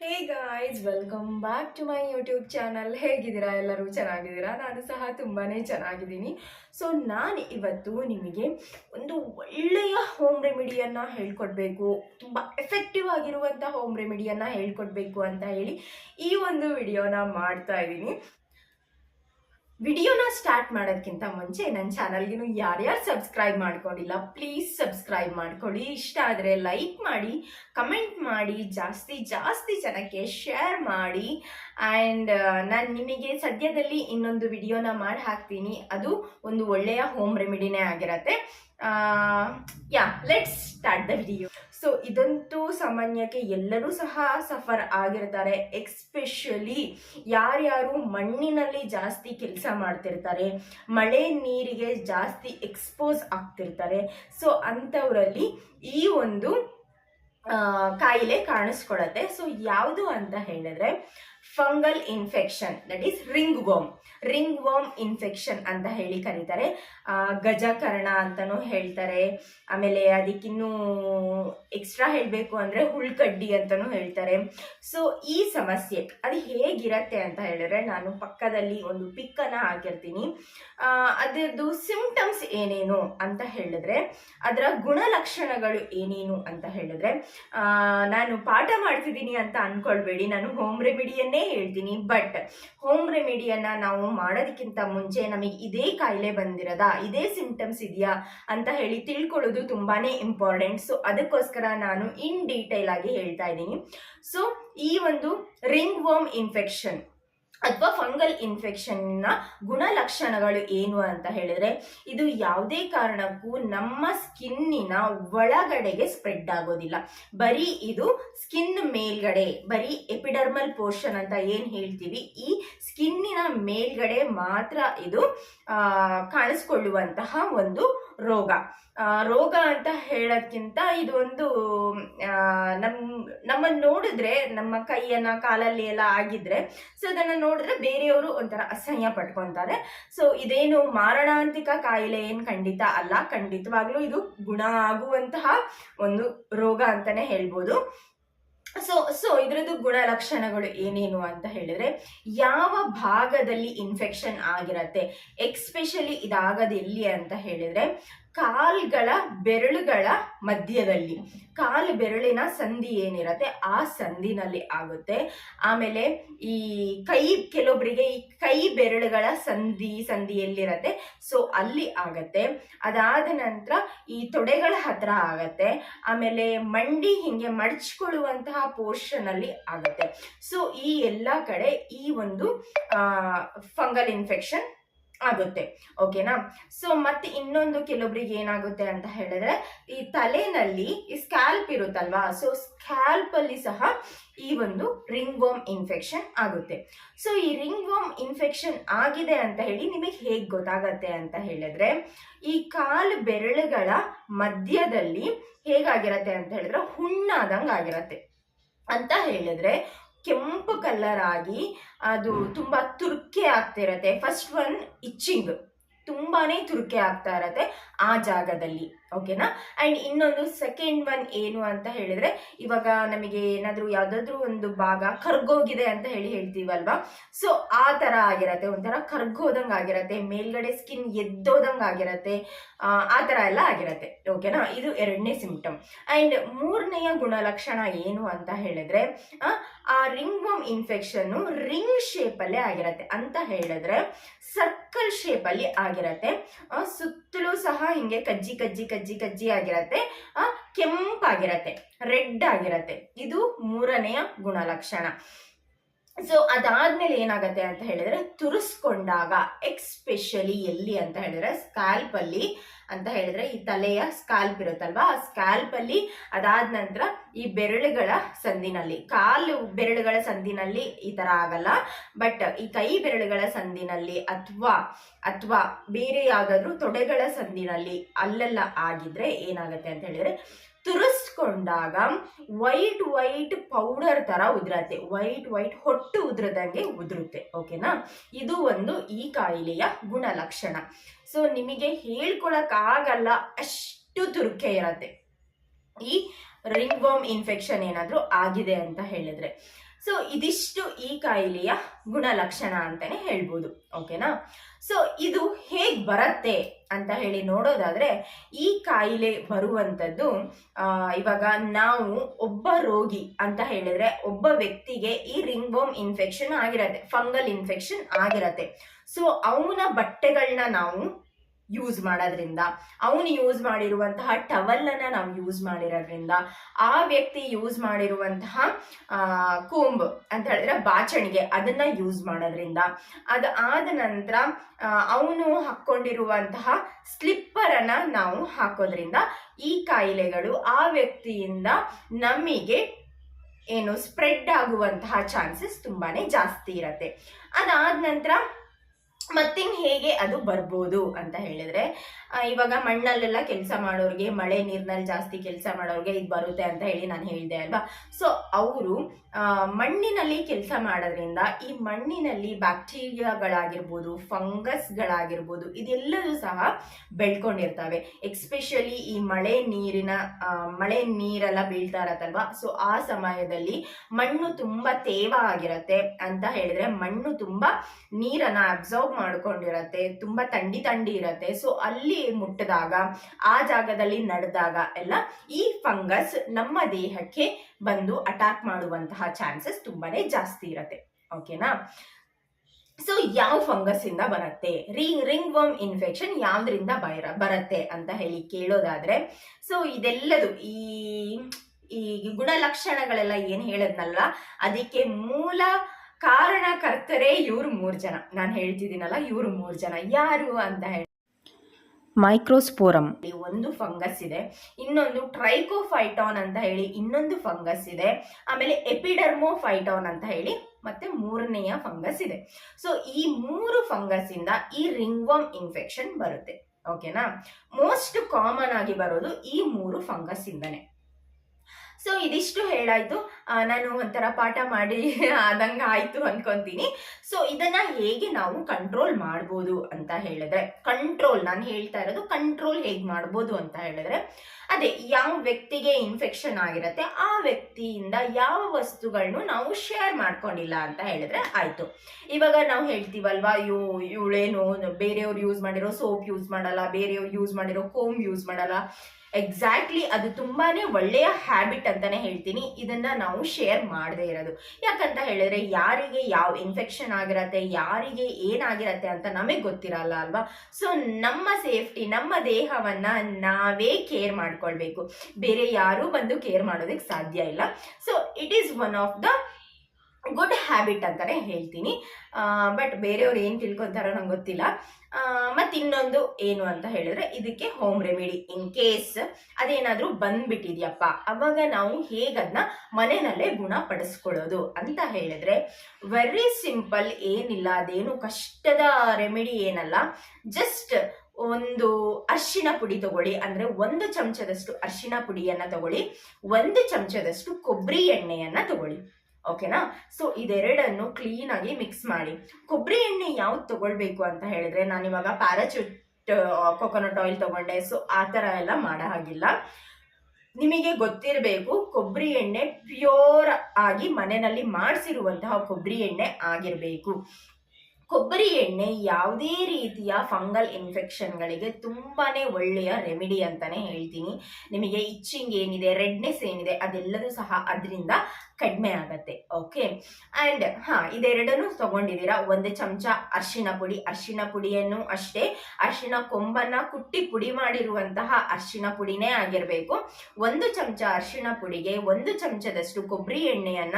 Hey guys welcome back to my YouTube channel ಹೇಗಿದ್ದೀರಾ? ಎಲ್ಲರೂ ಚೆನ್ನಾಗಿದ್ದೀರಾ? ನಾನು ಸಹ ತುಂಬಾ ಚೆನ್ನಾಗಿದ್ದೀನಿ. ಸೊ ನಾನು ಇವತ್ತು ನಿಮಗೆ ಒಂದು ಒಳ್ಳೆಯ ಹೋಮ್ ರೆಮಿಡಿಯನ್ನು ಹೇಳ್ಕೊಡ್ಬೇಕು. ತುಂಬ ಎಫೆಕ್ಟಿವ್ ಆಗಿರುವಂಥ ಹೋಮ್ ರೆಮಿಡಿಯನ್ನು ಹೇಳ್ಕೊಡ್ಬೇಕು ಅಂತ ಹೇಳಿ ಈ ಒಂದು ವಿಡಿಯೋನ ಮಾಡ್ತಾ ಇದ್ದೀನಿ. ವಿಡಿಯೋನ ಸ್ಟಾರ್ಟ್ ಮಾಡೋದಕ್ಕಿಂತ ಮುಂಚೆ ನನ್ನ ಚಾನಲ್ಗೆ ಯಾರ್ಯಾರು ಸಬ್ಸ್ಕ್ರೈಬ್ ಮಾಡ್ಕೊಂಡಿಲ್ಲ ಪ್ಲೀಸ್ ಸಬ್ಸ್ಕ್ರೈಬ್ ಮಾಡ್ಕೊಳ್ಳಿ. ಇಷ್ಟ ಆದರೆ ಲೈಕ್ ಮಾಡಿ ಕಮೆಂಟ್ ಮಾಡಿ, ಜಾಸ್ತಿ ಜಾಸ್ತಿ ಜನಕ್ಕೆ ಶೇರ್ ಮಾಡಿ. ಆ್ಯಂಡ್ ನಾನು ನಿಮಗೆ ಸದ್ಯದಲ್ಲಿ ಇನ್ನೊಂದು ವಿಡಿಯೋನ ಮಾಡಿ ಹಾಕ್ತೀನಿ. ಅದು ಒಂದು ಒಳ್ಳೆಯ ಹೋಮ್ ರೆಮಿಡಿನೇ ಆಗಿರತ್ತೆ. Yeah let's start the video so ಇದಂತೂ ಸಾಮಾನ್ಯಕ್ಕೆ ಎಲ್ಲರೂ ಸಹ ಸಫರ್ ಆಗಿರ್ತಾರೆ. ಎಕ್ಸ್ಪೆಷಲಿ ಯಾರ್ಯಾರು ಮಣ್ಣಿನಲ್ಲಿ ಜಾಸ್ತಿ ಕೆಲಸ ಮಾಡ್ತಿರ್ತಾರೆ. ಮಳೆ ನೀರಿಗೆ ಜಾಸ್ತಿ ಎಕ್ಸ್ಪೋಸ್ ಆಗ್ತಿರ್ತಾರೆ. ಸೊ ಅಂಥವರಲ್ಲಿ ಈ ಒಂದು ಕಾಯಿಲೆ ಕಾಣಿಸ್ಕೊಳತ್ತೆ. ಸೊ ಯಾವುದು ಅಂತ ಹೇಳಿದ್ರೆ fungal infection that is ringworm ringworm infection ಅಂತ ಹೇಳಿ ಕರೀತಾರೆ. ಗಜಕರ್ಣ ಅಂತಲೂ ಹೇಳ್ತಾರೆ. ಆಮೇಲೆ ಅದಕ್ಕಿನ್ನೂ ಎಕ್ಸ್ಟ್ರಾ ಹೇಳಬೇಕು ಅಂದರೆ ಹುಳ್ಕಡ್ಡಿ ಅಂತಲೂ ಹೇಳ್ತಾರೆ. ಸೊ ಈ ಸಮಸ್ಯೆ, ಅದು ಹೇಗಿರತ್ತೆ ಅಂತ ಹೇಳಿದ್ರೆ ನಾನು ಪಕ್ಕದಲ್ಲಿ ಒಂದು ಪಿಕ್ಕನ್ನು ಹಾಕಿರ್ತೀನಿ. ಅದರದ್ದು ಸಿಂಪ್ಟಮ್ಸ್ ಏನೇನು ಅಂತ ಹೇಳಿದ್ರೆ, ಅದರ ಗುಣಲಕ್ಷಣಗಳು ಏನೇನು ಅಂತ ಹೇಳಿದ್ರೆ ನಾನು ಪಾಠ ಮಾಡ್ತಿದ್ದೀನಿ ಅಂತ ಅನ್ಕೊಳ್ಬೇಡಿ. ನಾನು ಹೋಮ್ ರೆಮಿಡಿಯನ್ನೇ ಹೇಳ್ತೀನಿ ಬಟ್ ಹೋಮ್ ರೆಮಿಡಿಯನ್ನ ನಾವು ಮಾಡೋದಕ್ಕಿಂತ ಮುಂಚೆ ನಮಗೆ ಇದೇ ಕಾಯಿಲೆ ಬಂದಿರೋದಾ, ಇದೇ ಸಿಂಪ್ಟಮ್ಸ್ ಇದೆಯಾ ಅಂತ ಹೇಳಿ ತಿಳ್ಕೊಳ್ಳೋದು ತುಂಬಾನೇ ಇಂಪಾರ್ಟೆಂಟ್ ಸೊ ಅದಕ್ಕೋಸ್ಕರ ನಾನು ಇನ್ ಡೀಟೇಲ್ ಆಗಿ ಹೇಳ್ತಾ ಇದ್ದೀನಿ. ಸೊ ಈ ಒಂದು ರಿಂಗ್ ವರ್ಮ್ ಇನ್ಫೆಕ್ಷನ್ ಅಥವಾ ಫಂಗಲ್ ಇನ್ಫೆಕ್ಷನ್ನ ಗುಣಲಕ್ಷಣಗಳು ಏನು ಅಂತ ಹೇಳಿದ್ರೆ, ಇದು ಯಾವುದೇ ಕಾರಣಕ್ಕೂ ನಮ್ಮ ಸ್ಕಿನ್ನಿನ ಒಳಗಡೆಗೆ ಸ್ಪ್ರೆಡ್ ಆಗೋದಿಲ್ಲ. ಬರೀ ಇದು ಸ್ಕಿನ್ ಮೇಲ್ಗಡೆ, ಬರೀ ಎಪಿಡರ್ಮಲ್ ಪೋರ್ಷನ್ ಅಂತ ಏನು ಹೇಳ್ತೀವಿ, ಈ ಸ್ಕಿನ್ನಿನ ಮೇಲ್ಗಡೆ ಮಾತ್ರ ಇದು ಕಾಣಿಸ್ಕೊಳ್ಳುವಂತಹ ಒಂದು ರೋಗ. ರೋಗ ಅಂತ ಹೇಳೋದ್ಕಿಂತ ಇದು ಒಂದು ಆ, ನಮ್ ನಮ್ಮನ್ನು ನೋಡಿದ್ರೆ ನಮ್ಮ ಕೈಯನ್ನು ಕಾಲಲ್ಲಿ ಎಲ್ಲ ಆಗಿದ್ರೆ ಸೊ ಅದನ್ನ ನೋಡಿದ್ರೆ ಬೇರೆಯವರು ಒಂಥರ ಅಸಹ್ಯ ಪಟ್ಕೊಂತಾರೆ. ಸೊ ಇದೇನು ಮಾರಣಾಂತಿಕ ಕಾಯಿಲೆ ಏನು ಖಂಡಿತ ಅಲ್ಲ ಖಂಡಿತವಾಗ್ಲೂ ಇದು ಗುಣ ಆಗುವಂತಹ ಒಂದು ರೋಗ ಅಂತಾನೆ ಹೇಳ್ಬೋದು. ಸೊ ಸೊ ಇದರದ್ದು ಗುಣಲಕ್ಷಣಗಳು ಏನೇನು ಅಂತ ಹೇಳಿದ್ರೆ ಯಾವ ಭಾಗದಲ್ಲಿ ಇನ್ಫೆಕ್ಷನ್ ಆಗಿರತ್ತೆ ಎಕ್ಸ್ಪೆಷಲಿ ಇದಾಗದೆಲ್ಲಿ ಅಂತ ಹೇಳಿದ್ರೆ ಕಾಲ್ಗಳ ಬೆರಳುಗಳ ಮಧ್ಯದಲ್ಲಿ. ಕಾಲು ಬೆರಳಿನ ಸಂಧಿ ಏನಿರತ್ತೆ? ಆ ಸಂಧಿನಲ್ಲಿ ಆಗುತ್ತೆ. ಆಮೇಲೆ ಈ ಕೈ ಕೆಲವೊಬ್ಬರಿಗೆ ಈ ಕೈ ಬೆರಳುಗಳ ಸಂಧಿ ಸಂಧಿ ಎಲ್ಲಿರತ್ತೆ ಸೊ ಅಲ್ಲಿ ಆಗತ್ತೆ. ಅದಾದ ನಂತರ ಈ ತೊಡೆಗಳ ಹತ್ರ ಆಗತ್ತೆ. ಆಮೇಲೆ ಮಂಡಿ ಹಿಂಗೆ ಮಡಚ್ಕೊಳ್ಳುವಂತಹ ಪೋರ್ಷನ್ ಅಲ್ಲಿ ಆಗುತ್ತೆ. ಸೊ ಈ ಎಲ್ಲ ಕಡೆ ಈ ಒಂದು ಫಂಗಲ್ ಇನ್ಫೆಕ್ಷನ್ ಆಗುತ್ತೆ. ಓಕೆನಾ ಸೊ ಮತ್ತೆ ಇನ್ನೊಂದು ಕೆಲವೊಬ್ರಿಗೆ ಏನಾಗುತ್ತೆ ಅಂತ ಹೇಳಿದ್ರೆ, ಈ ತಲೆನಲ್ಲಿ ಈ ಸ್ಕ್ಯಾಲ್ಪ್ ಇರುತ್ತಲ್ವಾ? ಸೊ ಸ್ಕ್ಯಾಲ್ಪ್ ಅಲ್ಲಿ ಸಹ ಈ ಒಂದು ರಿಂಗ್ ವರ್ಮ್ ಇನ್ಫೆಕ್ಷನ್ ಆಗುತ್ತೆ. ಸೊ ಈ ರಿಂಗ್ ವರ್ಮ್ ಇನ್ಫೆಕ್ಷನ್ ಆಗಿದೆ ಅಂತ ಹೇಳಿ ನಿಮಗೆ ಹೇಗೆ ಗೊತ್ತಾಗತ್ತೆ ಅಂತ ಹೇಳಿದ್ರೆ, ಈ ಕಾಲು ಬೆರಳುಗಳ ಮಧ್ಯದಲ್ಲಿ ಹೇಗಾಗಿರತ್ತೆ ಅಂತ ಹೇಳಿದ್ರೆ ಹುಣ್ಣಾದಂಗೆ ಆಗಿರತ್ತೆ ಅಂತ ಹೇಳಿದ್ರೆ ಕೆಂಪು ಕಲರ್ ಆಗಿ ಅದು ತುಂಬ ತುರ್ಕೆ ಆಗ್ತಿರತ್ತೆ ಫಸ್ಟ್ ಒನ್ ಇಚ್ಚಿಂಗ್ ತುಂಬಾ ತುರ್ಕೆ ಆಗ್ತಾ ಇರತ್ತೆ ಆ ಜಾಗದಲ್ಲಿ. ಓಕೆನಾ ಅಂಡ್ ಇನ್ನೊಂದು ಸೆಕೆಂಡ್ ಒನ್ ಏನು ಅಂತ ಹೇಳಿದ್ರೆ ಇವಾಗ ನಮಗೆ ಏನಾದರೂ ಯಾವುದಾದ್ರೂ ಒಂದು ಭಾಗ ಕರ್ಗೋಗಿದೆ ಅಂತ ಹೇಳಿ ಹೇಳ್ತೀವಲ್ವಾ? ಸೊ ಆ ಥರ ಆಗಿರತ್ತೆ ಒಂಥರ ಕರ್ಗೋದಂಗೆ ಆಗಿರತ್ತೆ ಮೇಲ್ಗಡೆ ಸ್ಕಿನ್ ಎದ್ದೋದಂಗೆ ಆಗಿರತ್ತೆ ಆ, ಥರ ಎಲ್ಲ ಆಗಿರತ್ತೆ. ಓಕೆನಾ ಇದು ಎರಡನೇ ಸಿಂಪ್ಟಮ್ ಅಂಡ್ ಮೂರನೆಯ ಗುಣಲಕ್ಷಣ ಏನು ಅಂತ ಹೇಳಿದ್ರೆ ಆ, ಆ ರಿಂಗ್ ವಮ್ ಇನ್ಫೆಕ್ಷನ್ನು ರಿಂಗ್ ಶೇಪಲ್ಲೇ ಆಗಿರತ್ತೆ. ಅಂತ ಹೇಳಿದ್ರೆ ಸರ್ಕಲ್ ಶೇಪಲ್ಲಿ ಆಗಿರತ್ತೆ. ಸುತ್ತಲೂ ಸಹ ಹಿಂಗೆ ಕಜ್ಜಿ ಕಜ್ಜಿ ಕಜ್ಜಿ ಕಜ್ಜಿ ಆಗಿರತ್ತೆ ಕೆಂಪಾಗಿರತ್ತೆ ರೆಡ್ ಆಗಿರತ್ತೆ. ಇದು ಮೂರನೆಯ ಗುಣಲಕ್ಷಣ. ಸೊ ಅದಾದ್ಮೇಲೆ ಏನಾಗತ್ತೆ ಅಂತ ಹೇಳಿದ್ರೆ, ತುರಿಸ್ಕೊಂಡಾಗ ಎಕ್ಸ್ಪೆಷಲಿ ಎಲ್ಲಿ ಅಂತ ಹೇಳಿದ್ರೆ ಸ್ಕ್ಯಾಲ್ಪ್ ಅಲ್ಲಿ ಅಂತ ಹೇಳಿದ್ರೆ, ಈ ತಲೆಯ ಸ್ಕ್ಯಾಲ್ಪ್ ಇರುತ್ತಲ್ವಾ? ಆ ಸ್ಕ್ಯಾಲ್ಪ್ ಅಲ್ಲಿ ಅದಾದ ನಂತರ ಈ ಬೆರಳುಗಳ ಸಂದಿನಲ್ಲಿ, ಕಾಲು ಬೆರಳುಗಳ ಸಂದಿನಲ್ಲಿ ಈ ತರ ಆಗಲ್ಲ ಬಟ್ ಈ ಕೈ ಬೆರಳುಗಳ ಸಂದಿನಲ್ಲಿ ಅಥವಾ ಅಥವಾ ಬೇರೆ ಯಾವ್ದಾದ್ರು ತೊಡೆಗಳ ಸಂದಿನಲ್ಲಿ ಅಲ್ಲೆಲ್ಲ ಆಗಿದ್ರೆ ಏನಾಗುತ್ತೆ ಅಂತ ಹೇಳಿದ್ರೆ ತುರಿಸ್ಕೊಂಡಾಗ ವೈಟ್ ವೈಟ್ ಪೌಡರ್ ತರ ಉದುರತ್ತೆ. ವೈಟ್ ವೈಟ್ ಹೊಟ್ಟು ಉದುರದಂಗೆ ಉದುರುತ್ತೆ. ಓಕೆನಾ ಇದು ಒಂದು ಈ ಕಾಯಿಲೆಯ ಗುಣಲಕ್ಷಣ. ಸೊ ನಿಮಗೆ ಹೇಳ್ಕೊಳಕ್ ಆಗಲ್ಲ ಅಷ್ಟು ತುರ್ಕೆ ಇರತ್ತೆ. ಈ ರಿಂಗ್ ಬಾಮ್ ಇನ್ಫೆಕ್ಷನ್ ಏನಾದರೂ ಆಗಿದೆ ಅಂತ ಹೇಳಿದ್ರೆ. ಸೊ ಇದಿಷ್ಟು ಈ ಕಾಯಿಲೆಯ ಗುಣಲಕ್ಷಣ ಅಂತಾನೆ ಹೇಳ್ಬೋದು. ಓಕೆನಾ ಸೊ ಇದು ಹೇಗೆ ಬರತ್ತೆ ಅಂತ ಹೇಳಿ ನೋಡೋದಾದ್ರೆ, ಈ ಕಾಯಿಲೆ ಬರುವಂಥದ್ದು ಇವಾಗ ನಾವು ಒಬ್ಬ ರೋಗಿ ಅಂತ ಹೇಳಿದ್ರೆ ಒಬ್ಬ ವ್ಯಕ್ತಿಗೆ ಈ ರಿಂಗ್ ಬೋಮ್ ಇನ್ಫೆಕ್ಷನ್ ಆಗಿರತ್ತೆ, ಫಂಗಲ್ ಇನ್ಫೆಕ್ಷನ್ ಆಗಿರತ್ತೆ. ಸೊ ಅವನ ಬಟ್ಟೆಗಳನ್ನ ನಾವು ಯೂಸ್ ಮಾಡೋದ್ರಿಂದ. ಅವನು ಯೂಸ್ ಮಾಡಿರುವಂತಹ ಟವಲ್ ಅನ್ನ ನಾವು ಯೂಸ್ ಮಾಡಿರೋದ್ರಿಂದ ಆ ವ್ಯಕ್ತಿ ಯೂಸ್ ಮಾಡಿರುವಂತಹ ಕೂಂಬ್ ಅಂತ ಹೇಳಿದ್ರೆ ಬಾಚಣಿಗೆ ಅದನ್ನ ಯೂಸ್ ಮಾಡೋದ್ರಿಂದ. ಅದು ಆದ ನಂತರ ಅವನು ಹಾಕೊಂಡಿರುವಂತಹ ಸ್ಲಿಪ್ಪರ್ ಅನ್ನ ನಾವು ಹಾಕೋದ್ರಿಂದ ಈ ಕಾಯಿಲೆಗಳು ಆ ವ್ಯಕ್ತಿಯಿಂದ ನಮಗೆ ಏನು ಸ್ಪ್ರೆಡ್ ಆಗುವಂತಹ ಚಾನ್ಸಸ್ ತುಂಬಾನೇ ಜಾಸ್ತಿ ಇರತ್ತೆ. ಅದಾದ ನಂತರ ಮತ್ತಿನ್ ಹೇಗೆ ಅದು ಬರ್ಬೋದು ಅಂತ ಹೇಳಿದ್ರೆ ಇವಾಗ ಮಣ್ಣಲ್ಲೆಲ್ಲ ಕೆಲಸ ಮಾಡೋರಿಗೆ ಮಳೆ ನೀರಿನಲ್ಲಿ ಜಾಸ್ತಿ ಕೆಲಸ ಮಾಡೋರಿಗೆ ಇದು ಬರುತ್ತೆ ಅಂತ ಹೇಳಿ ನಾನು ಹೇಳಿದೆ ಅಲ್ವಾ? ಸೊ ಅವರು ಮಣ್ಣಿನಲ್ಲಿ ಕೆಲಸ ಮಾಡೋದ್ರಿಂದ ಈ ಮಣ್ಣಿನಲ್ಲಿ ಬ್ಯಾಕ್ಟೀರಿಯಾಗಳಾಗಿರ್ಬೋದು, ಫಂಗಸ್ಗಳಾಗಿರ್ಬೋದು, ಇದೆಲ್ಲವೂ ಸಹ ಬೆಳ್ಕೊಂಡಿರ್ತವೆ. ಎಕ್ಸ್ಪೆಷಲಿ ಈ ಮಳೆ ನೀರಿನ ಮಳೆ ನೀರೆಲ್ಲ ಬೀಳ್ತಾ ಇರತ್ತಲ್ವಾ? ಸೊ ಆ ಸಮಯದಲ್ಲಿ ಮಣ್ಣು ತುಂಬ ತೇವ ಆಗಿರತ್ತೆ ಅಂತ ಹೇಳಿದ್ರೆ ಮಣ್ಣು ತುಂಬ ನೀರನ್ನು ಅಬ್ಸರ್ವ್ ಮಾಡ್ಕೊಂಡಿರತ್ತೆ, ತುಂಬ ತಂಡಿ ತಂಡಿ ಇರತ್ತೆ. ಸೊ ಅಲ್ಲಿ ಮುಟ್ಟಿದಾಗ, ಆ ಜಾಗದಲ್ಲಿ ನಡೆದಾಗ ಎಲ್ಲ ಈ ಫಂಗಸ್ ನಮ್ಮ ದೇಹಕ್ಕೆ ಬಂದು ಅಟ್ಯಾಕ್ ಮಾಡುವಂತಹ ಚಾನ್ಸಸ್ ತುಂಬಾನೇ ಜಾಸ್ತಿ ಇರತ್ತೆ. ಓಕೆನಾ ಸೊ ಯಾವ ಫಂಗಸ್ ಇಂದ ಬರುತ್ತೆ? ರಿಂಗ್ ರಿಂಗ್ ವರ್ಮ್ ಇನ್ಫೆಕ್ಷನ್ ಯಾವ್ದ್ರಿಂದ ಬೈರ ಬರುತ್ತೆ ಅಂತ ಹೇಳಿ ಕೇಳೋದಾದ್ರೆ ಸೊ ಇದೆಲ್ಲದು ಈ ಈ ಗುಣಲಕ್ಷಣಗಳೆಲ್ಲ ಏನ್ ಹೇಳದ್ನಲ್ಲ ಅದಕ್ಕೆ ಮೂಲ ಕಾರಣಕರ್ತರೇ ಇವ್ರು ಮೂರ್ ಜನ. ನಾನು ಹೇಳ್ತಿದ್ದೀನಲ್ಲ, ಇವ್ರು ಮೂರ್ ಜನ. ಯಾರು ಅಂತ ಹೇಳಿ ಮೈಕ್ರೋಸ್ಪೋರಮ್ ಒಂದು ಫಂಗಸ್ ಇದೆ. ಇನ್ನೊಂದು ಟ್ರೈಕೋಫೈಟಾನ್ ಅಂತ ಹೇಳಿ ಇನ್ನೊಂದು ಫಂಗಸ್ ಇದೆ. ಆಮೇಲೆ ಎಪಿಡರ್ಮೋಫೈಟಾನ್ ಅಂತ ಹೇಳಿ ಮತ್ತೆ ಮೂರನೆಯ ಫಂಗಸ್ ಇದೆ. ಸೊ ಈ ಮೂರು ಫಂಗಸ್ ಇಂದ ಈ ರಿಂಗ್ವಮ್ ಇನ್ಫೆಕ್ಷನ್ ಬರುತ್ತೆ. ಓಕೆನಾ ಮೋಸ್ಟ್ ಕಾಮನ್ ಆಗಿ ಬರೋದು ಈ ಮೂರು ಫಂಗಸ್ ಇಂದನೆ ಸೊ ಇದಿಷ್ಟು ಹೇಳಾಯಿತು. ನಾನು ಒಂಥರ ಪಾಠ ಮಾಡಿ ಆದಂಗ ಆಯ್ತು ಅನ್ಕೊಂತೀನಿ. ಸೊ ಇದನ್ನ ಹೇಗೆ ನಾವು ಕಂಟ್ರೋಲ್ ಮಾಡ್ಬೋದು ಅಂತ ಹೇಳಿದ್ರೆ ಕಂಟ್ರೋಲ್ ನಾನು ಹೇಳ್ತಾ ಇರೋದು ಕಂಟ್ರೋಲ್ ಹೇಗೆ ಮಾಡ್ಬೋದು ಅಂತ ಹೇಳಿದ್ರೆ, ಅದೇ ಯಾವ ವ್ಯಕ್ತಿಗೆ ಇನ್ಫೆಕ್ಷನ್ ಆಗಿರತ್ತೆ ಆ ವ್ಯಕ್ತಿಯಿಂದ ಯಾವ ವಸ್ತುಗಳನ್ನು ನಾವು ಶೇರ್ ಮಾಡ್ಕೊಂಡಿಲ್ಲ ಅಂತ ಹೇಳಿದ್ರೆ ಆಯ್ತು. ಇವಾಗ ನಾವು ಹೇಳ್ತೀವಲ್ವಾ, ಅಯ್ಯೋ, ಇವಳೇನು ಬೇರೆಯವ್ರು ಯೂಸ್ ಮಾಡಿರೋ ಸೋಪ್ ಯೂಸ್ ಮಾಡಲ್ಲ, ಬೇರೆಯವ್ರು ಯೂಸ್ ಮಾಡಿರೋ ಕೋಮ್ ಯೂಸ್ ಮಾಡಲ್ಲ. ಎಕ್ಸಾಕ್ಟ್ಲಿ ಅದು ತುಂಬಾನೇ ಒಳ್ಳೆಯ ಹ್ಯಾಬಿಟ್ ಅಂತಾನೆ ಹೇಳ್ತೀನಿ. ಇದನ್ನ ನಾವು ಶೇರ್ ಮಾಡದೇ ಇರೋದು. ಯಾಕಂತ ಹೇಳಿದ್ರೆ ಯಾರಿಗೆ ಯಾವ ಇನ್ಫೆಕ್ಷನ್ ಆಗಿರತ್ತೆ, ಯಾರಿಗೆ ಏನಾಗಿರತ್ತೆ ಅಂತ ನಮಗೆ ಗೊತ್ತಿರಲ್ಲ ಅಲ್ವಾ? ಸೊ ನಮ್ಮ ಸೇಫ್ಟಿ ನಮ್ಮ ದೇಹವನ್ನ ನಾವೇ ಕೇರ್ ಮಾಡ್ಕೊಳ್ಬೇಕು. ಬೇರೆ ಯಾರೂ ಬಂದು ಕೇರ್ ಮಾಡೋದಕ್ಕೆ ಸಾಧ್ಯ ಇಲ್ಲ. So it is one of the good habit ಅಂತಲೇ ಹೇಳ್ತೀನಿ. ಬಟ್ ಬೇರೆಯವ್ರು ಏನು ತಿಳ್ಕೊತಾರೋ ನಂಗೆ ಗೊತ್ತಿಲ್ಲ. ಮತ್ತು ಇನ್ನೊಂದು ಏನು ಅಂತ ಹೇಳಿದ್ರೆ ಇದಕ್ಕೆ ಹೋಮ್ ರೆಮಿಡಿ ಇನ್ ಕೇಸ್ ಅದೇನಾದರೂ ಬಂದ್ಬಿಟ್ಟಿದ್ಯಪ್ಪ. ಅವಾಗ ನಾವು ಹೇಗದನ್ನ ಮನೆಯಲ್ಲೇ ಗುಣಪಡಿಸ್ಕೊಳ್ಳೋದು ಅಂತ ಹೇಳಿದ್ರೆ ವೆರಿ ಸಿಂಪಲ್ ಏನಿಲ್ಲ, ಅದೇನು ಕಷ್ಟದ ರೆಮಿಡಿ ಏನಲ್ಲ. ಜಸ್ಟ್ ಒಂದು ಅರ್ಶಿನ ಪುಡಿ ತಗೊಳ್ಳಿ, ಅಂದ್ರೆ ಒಂದು ಚಮಚದಷ್ಟು ಅರಿಶಿನ ಪುಡಿಯನ್ನ ತಗೊಳ್ಳಿ, ಒಂದು ಚಮಚದಷ್ಟು ಕೊಬ್ಬರಿ ಎಣ್ಣೆಯನ್ನು ತಗೊಳ್ಳಿ. ಓಕೆನಾ ಸೊ ಇದೆರಡನ್ನು ಕ್ಲೀನ್ ಆಗಿ ಮಿಕ್ಸ್ ಮಾಡಿ. ಕೊಬ್ಬರಿ ಎಣ್ಣೆ ಯಾವ್ದು ತಗೊಳ್ಬೇಕು ಅಂತ ಹೇಳಿದ್ರೆ, ನಾನು ಇವಾಗ ಪ್ಯಾರಾಚೂಟ್ ಕೊಕೊನಟ್ ಆಯಿಲ್ ತಗೊಂಡೆ. ಸೊ ಆ ಥರ ಎಲ್ಲ ಮಾಡೋ ಹಾಗಿಲ್ಲ. ನಿಮಗೆ ಗೊತ್ತಿರಬೇಕು ಕೊಬ್ಬರಿ ಎಣ್ಣೆ ಪ್ಯೂರ್ ಆಗಿ ಮನೆಯಲ್ಲಿ ಮಾಡಿಸಿರುವಂತಹ ಕೊಬ್ಬರಿ ಎಣ್ಣೆ ಆಗಿರಬೇಕು. ಕೊಬ್ಬರಿ ಎಣ್ಣೆ ಯಾವುದೇ ರೀತಿಯ ಫಂಗಲ್ ಇನ್ಫೆಕ್ಷನ್ಗಳಿಗೆ ತುಂಬಾ ಒಳ್ಳೆಯ ರೆಮಿಡಿ ಅಂತಲೇ ಹೇಳ್ತೀನಿ. ನಿಮಗೆ ಇಚ್ಚಿಂಗ್ ಏನಿದೆ ರೆಡ್ನೆಸ್ ಏನಿದೆ, ಅದೆಲ್ಲದೂ ಸಹ ಅದರಿಂದ ಕಡಿಮೆ ಆಗತ್ತೆ ಓಕೆ ಆ್ಯಂಡ್ ಹಾಂ, ಇದೆರಡನ್ನು ತಗೊಂಡಿದ್ದೀರಾ? ಒಂದು ಚಮಚ ಅರಿಶಿನ ಪುಡಿ. ಅರಿಶಿನ ಪುಡಿಯನ್ನು ಅಷ್ಟೇ ಅರ್ಶಿನ ಕೊಂಬನ್ನ ಕುಟ್ಟಿ ಪುಡಿ ಮಾಡಿರುವಂತಹ ಅರ್ಶಿನ ಪುಡಿನೇ ಆಗಿರಬೇಕು. ಒಂದು ಚಮಚ ಅರಿಶಿನ ಪುಡಿಗೆ ಒಂದು ಚಮಚದಷ್ಟು ಕೊಬ್ಬರಿ ಎಣ್ಣೆಯನ್ನ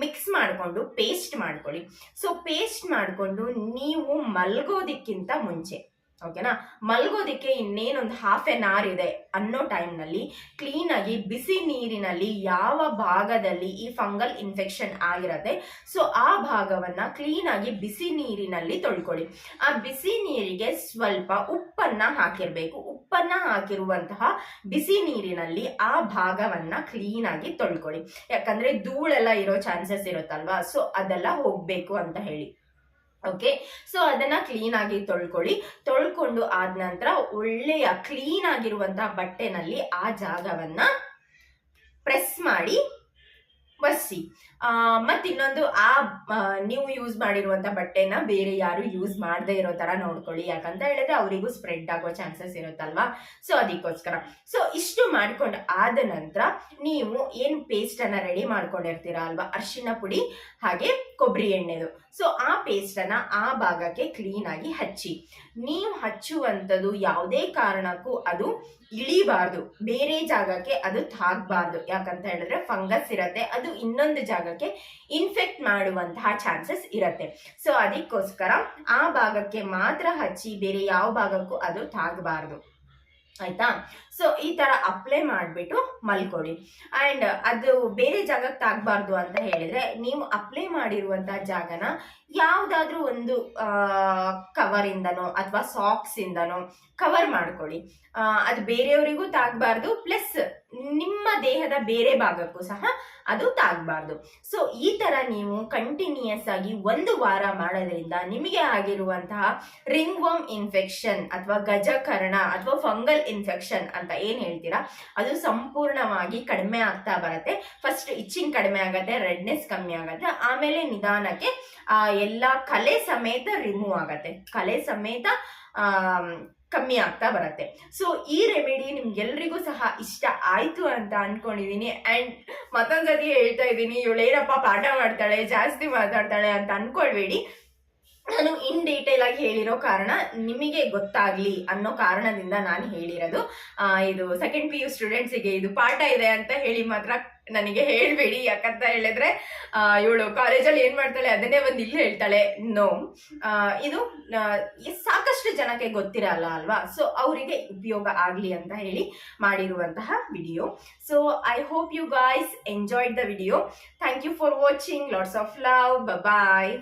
ಮಿಕ್ಸ್ ಮಾಡಿಕೊಂಡು ಪೇಸ್ಟ್ ಮಾಡ್ಕೊಳ್ಳಿ. ಸೊ ಪೇಸ್ಟ್ ಮಾಡಿಕೊಂಡು ನೀವು ಮಲಗೋದಕ್ಕಿಂತ ಮುಂಚೆ ಓಕೆನಾ ಮಲ್ಗೋದಿಕ್ಕೆ ಇನ್ನೇನೊಂದು ಹಾಫ್ ಎನ್ ಅವರ್ ಇದೆ ಅನ್ನೋ ಟೈಮ್ನಲ್ಲಿ ಕ್ಲೀನಾಗಿ ಬಿಸಿ ನೀರಿನಲ್ಲಿ ಯಾವ ಭಾಗದಲ್ಲಿ ಈ ಫಂಗಲ್ ಇನ್ಫೆಕ್ಷನ್ ಆಗಿರತ್ತೆ ಸೊ ಆ ಭಾಗವನ್ನ ಕ್ಲೀನಾಗಿ ಬಿಸಿ ನೀರಿನಲ್ಲಿ ತೊಳ್ಕೊಳ್ಳಿ. ಆ ಬಿಸಿ ನೀರಿಗೆ ಸ್ವಲ್ಪ ಉಪ್ಪನ್ನ ಹಾಕಿರ್ಬೇಕು. ಉಪ್ಪನ್ನ ಹಾಕಿರುವಂತಹ ಬಿಸಿ ನೀರಿನಲ್ಲಿ ಆ ಭಾಗವನ್ನ ಕ್ಲೀನಾಗಿ ತೊಳ್ಕೊಳ್ಳಿ. ಯಾಕಂದ್ರೆ ಧೂಳೆಲ್ಲ ಇರೋ ಚಾನ್ಸಸ್ ಇರುತ್ತಲ್ವಾ? ಸೊ ಅದೆಲ್ಲ ಹೋಗಬೇಕು ಅಂತ ಹೇಳಿ. ಓಕೆ ಸೊ ಅದನ್ನ ಕ್ಲೀನ್ ಆಗಿ ತೊಳ್ಕೊಳ್ಳಿ. ತೊಳ್ಕೊಂಡು ಆದ ನಂತರ ಒಳ್ಳೆಯ ಕ್ಲೀನ್ ಆಗಿರುವಂತಹ ಬಟ್ಟೆನಲ್ಲಿ ಆ ಜಾಗವನ್ನ ಪ್ರೆಸ್ ಮಾಡಿ ಒರೆಸಿ ಮತ್ತು ಇನ್ನೊಂದು, ಆ ನೀವು ಯೂಸ್ ಮಾಡಿರುವಂಥ ಬಟ್ಟೆನ ಬೇರೆ ಯಾರು ಯೂಸ್ ಮಾಡದೇ ಇರೋ ಥರ ನೋಡ್ಕೊಳ್ಳಿ. ಯಾಕಂತ ಹೇಳಿದ್ರೆ ಅವರಿಗೂ ಸ್ಪ್ರೆಡ್ ಆಗೋ ಚಾನ್ಸಸ್ ಇರುತ್ತಲ್ವಾ? ಸೊ ಅದಕ್ಕೋಸ್ಕರ. ಸೊ ಇಷ್ಟು ಮಾಡ್ಕೊಂಡು ಆದ ನಂತರ ನೀವು ಏನು ಪೇಸ್ಟನ್ನು ರೆಡಿ ಮಾಡ್ಕೊಂಡಿರ್ತೀರ ಅಲ್ವಾ? ಅರಿಶಿಣ ಪುಡಿ, ಹಾಗೆ ಕೊಬ್ಬರಿ ಎಣ್ಣೆದು. ಸೊ ಆ ಪೇಸ್ಟನ್ನು ಆ ಭಾಗಕ್ಕೆ ಕ್ಲೀನಾಗಿ ಹಚ್ಚಿ. ನೀವು ಹಚ್ಚುವಂಥದ್ದು ಯಾವುದೇ ಕಾರಣಕ್ಕೂ ಅದು ಇಳಿಬಾರ್ದು. ಬೇರೆ ಜಾಗಕ್ಕೆ ಅದು ತಾಗ್ಬಾರ್ದು. ಯಾಕಂತ ಹೇಳಿದ್ರೆ ಫಂಗಸ್ ಇರತ್ತೆ, ಅದು ಇನ್ನೊಂದು ಜಾಗಕ್ಕೆ ಇನ್ಫೆಕ್ಟ್ ಮಾಡುವಂತಹ ಚಾನ್ಸಸ್ ಇರುತ್ತೆ. ಸೊ ಅದಕ್ಕೋಸ್ಕರ ಆ ಭಾಗಕ್ಕೆ ಮಾತ್ರ ಹಚ್ಚಿ ಬೇರೆ ಯಾವ ಭಾಗಕ್ಕೂ ಅದು ತಾಗಬಾರ್ದು. ಆಯ್ತಾ? ಸೊ ಈ ತರ ಅಪ್ಲೈ ಮಾಡಿಬಿಟ್ಟು ಮಲ್ಕೊಳ್ಳಿ ಆ್ಯಂಡ್ ಅದು ಬೇರೆ ಜಾಗಕ್ಕೆ ತಾಗಬಾರ್ದು ಅಂತ ಹೇಳಿದ್ರೆ ನೀವು ಅಪ್ಲೈ ಮಾಡಿರುವಂತಹ ಜಾಗನ ಯಾವುದಾದ್ರೂ ಒಂದು ಕವರಿಂದನೋ ಅಥವಾ ಸಾಕ್ಸ್ ಇಂದನೋ ಕವರ್ ಮಾಡ್ಕೊಳ್ಳಿ. ಅದು ಬೇರೆಯವರಿಗೂ ತಾಗಬಾರ್ದು ಪ್ಲಸ್ ದೇಹದ ಬೇರೆ ಭಾಗಕ್ಕೂ ಸಹ ಅದು ತಾಗಬಾರ್ದು. ಸೊ ಈ ತರ ನೀವು ಕಂಟಿನ್ಯೂಯಸ್ ಆಗಿ ಒಂದು ವಾರ ಮಾಡೋದ್ರಿಂದ ನಿಮಗೆ ಆಗಿರುವಂತಹ ರಿಂಗ್ ವರ್ಮ್ ಇನ್ಫೆಕ್ಷನ್ ಅಥವಾ ಗಜಕರ್ಣ ಅಥವಾ ಫಂಗಲ್ ಇನ್ಫೆಕ್ಷನ್ ಅಂತ ಏನ್ ಹೇಳ್ತೀರಾ? ಅದು ಸಂಪೂರ್ಣವಾಗಿ ಕಡಿಮೆ ಆಗ್ತಾ ಬರುತ್ತೆ. ಫಸ್ಟ್ ಇಚ್ಚಿಂಗ್ ಕಡಿಮೆ ಆಗತ್ತೆ ರೆಡ್ನೆಸ್ ಕಮ್ಮಿ ಆಗತ್ತೆ. ಆಮೇಲೆ ನಿಧಾನಕ್ಕೆ, ಆ, ಎಲ್ಲ ಕಲೆ ಸಮೇತ ರಿಮೂವ್ ಆಗತ್ತೆ. ಕಲೆ ಸಮೇತ ಕಮ್ಮಿ ಆಗ್ತಾ ಬರುತ್ತೆ. ಸೊ ಈ ರೆಮಿಡಿ ನಿಮ್ಗೆಲ್ರಿಗೂ ಸಹ ಇಷ್ಟ ಆಯಿತು ಅಂತ ಅನ್ಕೊಂಡಿದೀನಿ. ಅಂಡ್ ಮತ್ತೊಂದ್ಸತಿ ಹೇಳ್ತಾ ಇದ್ದೀನಿ, ಇವಳೇನಪ್ಪ ಪಾಠ ಮಾಡ್ತಾಳೆ, ಜಾಸ್ತಿ ಮಾತಾಡ್ತಾಳೆ ಅಂತ ಅನ್ಕೊಳ್ಬೇಡಿ. ನಾನು ಇನ್ ಡೀಟೇಲ್ ಆಗಿ ಹೇಳಿರೋ ಕಾರಣ ನಿಮಗೆ ಗೊತ್ತಾಗ್ಲಿ ಅನ್ನೋ ಕಾರಣದಿಂದ ನಾನು ಹೇಳಿರೋದು. ಇದು ಸೆಕೆಂಡ್ ಪಿ ಯು ಸ್ಟೂಡೆಂಟ್ಸಿಗೆ ಇದು ಪಾಠ ಇದೆ ಅಂತ ಹೇಳಿ ಮಾತ್ರ ನನಗೆ ಹೇಳಬೇಡಿ. ಯಾಕಂತ ಹೇಳಿದ್ರೆ ಇವಳು ಕಾಲೇಜಲ್ಲಿ ಏನು ಮಾಡ್ತಾಳೆ ಅದನ್ನೇ ಒಂದು ಇಲ್ಲಿ ಹೇಳ್ತಾಳೆ. ನೋ ಇದು ಸಾಕಷ್ಟು ಜನಕ್ಕೆ ಗೊತ್ತಿರಲ್ಲ ಅಲ್ವಾ? ಸೊ ಅವರಿಗೆ ಉಪಯೋಗ ಆಗಲಿ ಅಂತ ಹೇಳಿ ಮಾಡಿರುವಂತಹ video so I hope you guys enjoyed the video thank you for watching lots of love bye